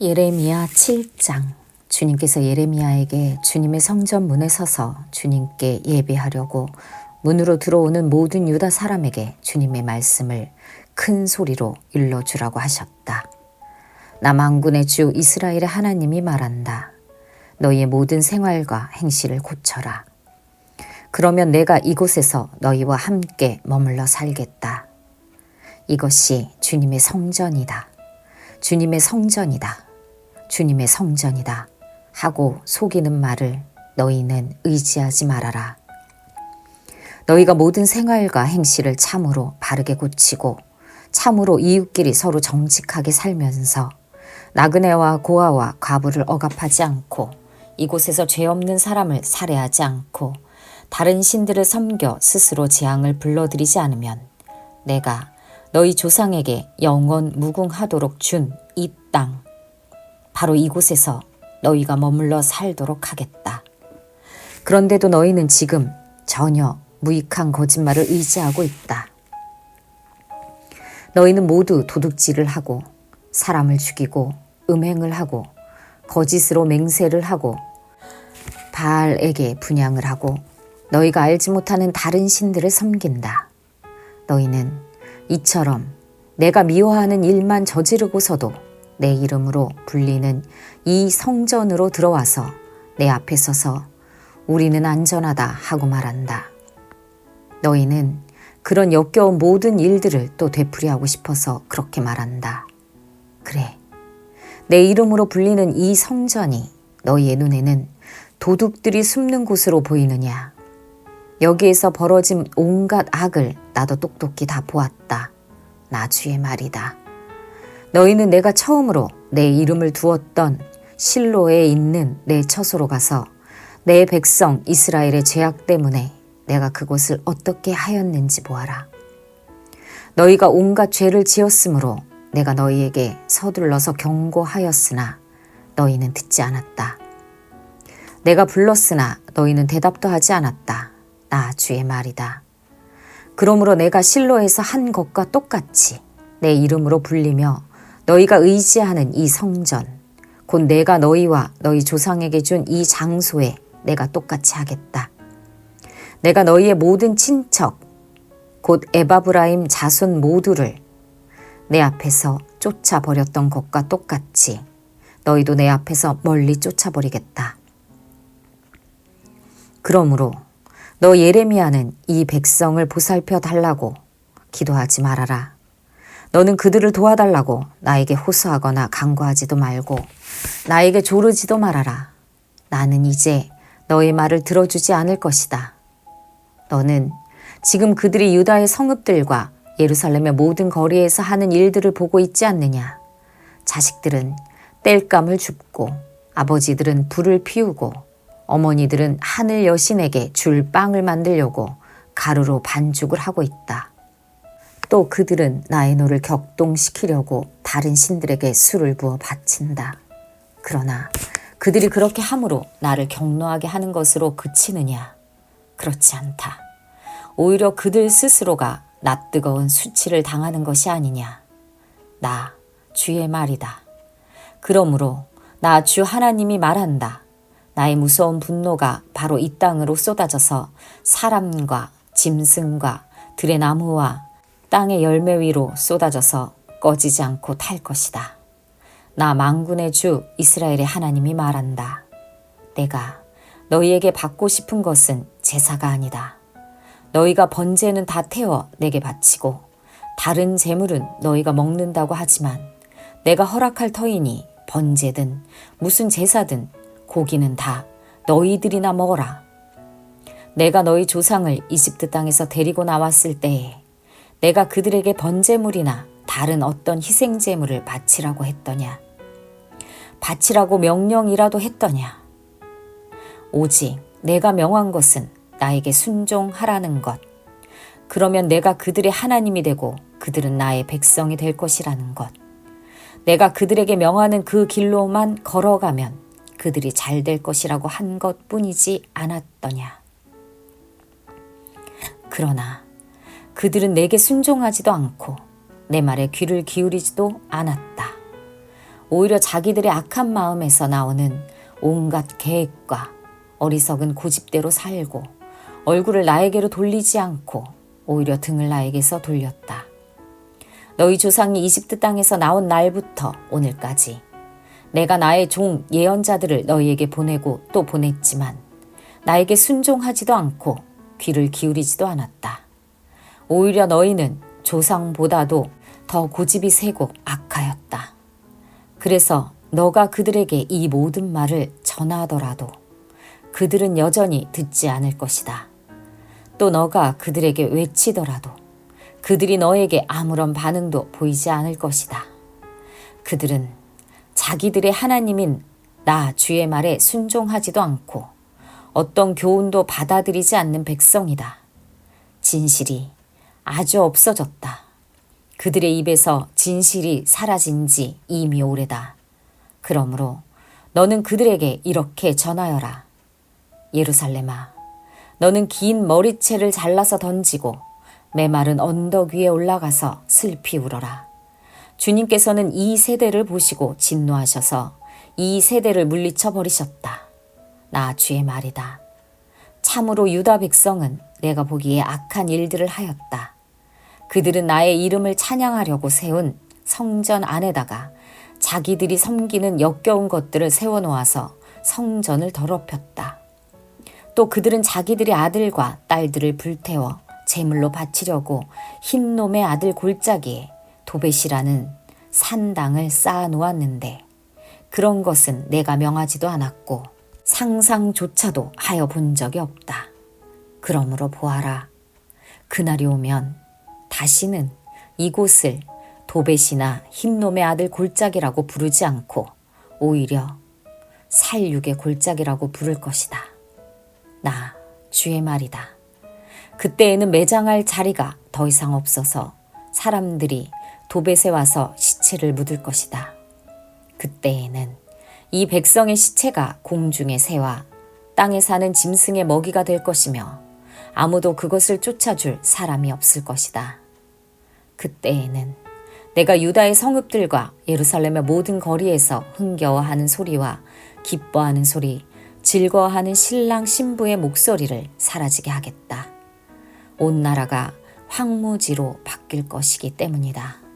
예레미야 7장 주님께서 예레미야에게 주님의 성전 문에 서서 주님께 예배하려고 문으로 들어오는 모든 유다 사람에게 주님의 말씀을 큰 소리로 일러주라고 하셨다. 나 만군의 주 이스라엘의 하나님이 말한다. 너희의 모든 생활과 행실을 고쳐라. 그러면 내가 이곳에서 너희와 함께 머물러 살겠다. 이것이 주님의 성전이다. 주님의 성전이다. 주님의 성전이다. 하고 속이는 말을 너희는 의지하지 말아라. 너희가 모든 생활과 행실을 참으로 바르게 고치고 참으로 이웃끼리 서로 정직하게 살면서 나그네와 고아와 과부를 억압하지 않고 이곳에서 죄 없는 사람을 살해하지 않고 다른 신들을 섬겨 스스로 재앙을 불러들이지 않으면 내가 너희 조상에게 영원 무궁하도록 준 이 땅, 바로 이곳에서 너희가 머물러 살도록 하겠다. 그런데도 너희는 지금 전혀 무익한 거짓말을 의지하고 있다. 너희는 모두 도둑질을 하고 사람을 죽이고 음행을 하고 거짓으로 맹세를 하고 바알에게 분양을 하고 너희가 알지 못하는 다른 신들을 섬긴다. 너희는 이처럼 내가 미워하는 일만 저지르고서도 내 이름으로 불리는 이 성전으로 들어와서 내 앞에 서서 우리는 안전하다 하고 말한다. 너희는 그런 역겨운 모든 일들을 또 되풀이하고 싶어서 그렇게 말한다. 그래. 내 이름으로 불리는 이 성전이 너희의 눈에는 도둑들이 숨는 곳으로 보이느냐? 여기에서 벌어진 온갖 악을 나도 똑똑히 다 보았다. 나주의 말이다. 너희는 내가 처음으로 내 이름을 두었던 실로에 있는 내 처소로 가서 내 백성 이스라엘의 죄악 때문에 내가 그곳을 어떻게 하였는지 보아라. 너희가 온갖 죄를 지었으므로 내가 너희에게 서둘러서 경고하였으나 너희는 듣지 않았다. 내가 불렀으나 너희는 대답도 하지 않았다. 나 주의 말이다. 그러므로 내가 실로에서 한 것과 똑같이 내 이름으로 불리며 너희가 의지하는 이 성전, 곧 내가 너희와 너희 조상에게 준 이 장소에 내가 똑같이 하겠다. 내가 너희의 모든 친척, 곧 에바브라임 자손 모두를 내 앞에서 쫓아버렸던 것과 똑같이 너희도 내 앞에서 멀리 쫓아버리겠다. 그러므로 너 예레미야는 이 백성을 보살펴 달라고 기도하지 말아라. 너는 그들을 도와달라고 나에게 호소하거나 간구하지도 말고 나에게 조르지도 말아라. 나는 이제 너의 말을 들어주지 않을 것이다. 너는 지금 그들이 유다의 성읍들과 예루살렘의 모든 거리에서 하는 일들을 보고 있지 않느냐. 자식들은 땔감을 줍고 아버지들은 불을 피우고 어머니들은 하늘 여신에게 줄 빵을 만들려고 가루로 반죽을 하고 있다. 또 그들은 나의 노를 격동시키려고 다른 신들에게 술을 부어 바친다. 그러나 그들이 그렇게 함으로 나를 경노하게 하는 것으로 그치느냐? 그렇지 않다. 오히려 그들 스스로가 낯뜨거운 수치를 당하는 것이 아니냐. 나 주의 말이다. 그러므로 나 주 하나님이 말한다. 나의 무서운 분노가 바로 이 땅으로 쏟아져서 사람과 짐승과 들의 나무와 땅의 열매 위로 쏟아져서 꺼지지 않고 탈 것이다. 나 망군의 주 이스라엘의 하나님이 말한다. 내가 너희에게 받고 싶은 것은 제사가 아니다. 너희가 번제는 다 태워 내게 바치고 다른 재물은 너희가 먹는다고 하지만 내가 허락할 터이니 번제든 무슨 제사든 고기는 다 너희들이나 먹어라. 내가 너희 조상을 이집트 땅에서 데리고 나왔을 때에 내가 그들에게 번제물이나 다른 어떤 희생제물을 바치라고 했더냐? 바치라고 명령이라도 했더냐? 오직 내가 명한 것은 나에게 순종하라는 것. 그러면 내가 그들의 하나님이 되고 그들은 나의 백성이 될 것이라는 것. 내가 그들에게 명하는 그 길로만 걸어가면 그들이 잘 될 것이라고 한 것 뿐이지 않았더냐. 그러나 그들은 내게 순종하지도 않고 내 말에 귀를 기울이지도 않았다. 오히려 자기들의 악한 마음에서 나오는 온갖 계획과 어리석은 고집대로 살고 얼굴을 나에게로 돌리지 않고 오히려 등을 나에게서 돌렸다. 너희 조상이 이집트 땅에서 나온 날부터 오늘까지 내가 나의 종 예언자들을 너희에게 보내고 또 보냈지만 나에게 순종하지도 않고 귀를 기울이지도 않았다. 오히려 너희는 조상보다도 더 고집이 세고 악하였다. 그래서 너가 그들에게 이 모든 말을 전하더라도 그들은 여전히 듣지 않을 것이다. 또 너가 그들에게 외치더라도 그들이 너에게 아무런 반응도 보이지 않을 것이다. 그들은 자기들의 하나님인 나 주의 말에 순종하지도 않고 어떤 교훈도 받아들이지 않는 백성이다. 진실이 아주 없어졌다. 그들의 입에서 진실이 사라진 지 이미 오래다. 그러므로 너는 그들에게 이렇게 전하여라. 예루살렘아, 너는 긴 머리채를 잘라서 던지고 메마른 언덕 위에 올라가서 슬피 울어라. 주님께서는 이 세대를 보시고 진노하셔서 이 세대를 물리쳐 버리셨다. 나 주의 말이다. 참으로 유다 백성은 내가 보기에 악한 일들을 하였다. 그들은 나의 이름을 찬양하려고 세운 성전 안에다가 자기들이 섬기는 역겨운 것들을 세워놓아서 성전을 더럽혔다. 또 그들은 자기들의 아들과 딸들을 불태워 제물로 바치려고 흰 놈의 아들 골짜기에 도벳이라는 산당을 쌓아 놓았는데 그런 것은 내가 명하지도 않았고 상상조차도 하여 본 적이 없다. 그러므로 보아라. 그날이 오면 다시는 이곳을 도벳이나 흰놈의 아들 골짜기라고 부르지 않고 오히려 살육의 골짜기라고 부를 것이다. 나 주의 말이다. 그때에는 매장할 자리가 더 이상 없어서 사람들이 도벳에 와서 시체를 묻을 것이다. 그때에는 이 백성의 시체가 공중의 새와 땅에 사는 짐승의 먹이가 될 것이며 아무도 그것을 쫓아줄 사람이 없을 것이다. 그때에는 내가 유다의 성읍들과 예루살렘의 모든 거리에서 흥겨워하는 소리와 기뻐하는 소리, 즐거워하는 신랑 신부의 목소리를 사라지게 하겠다. 온 나라가 황무지로 바뀔 것이기 때문이다.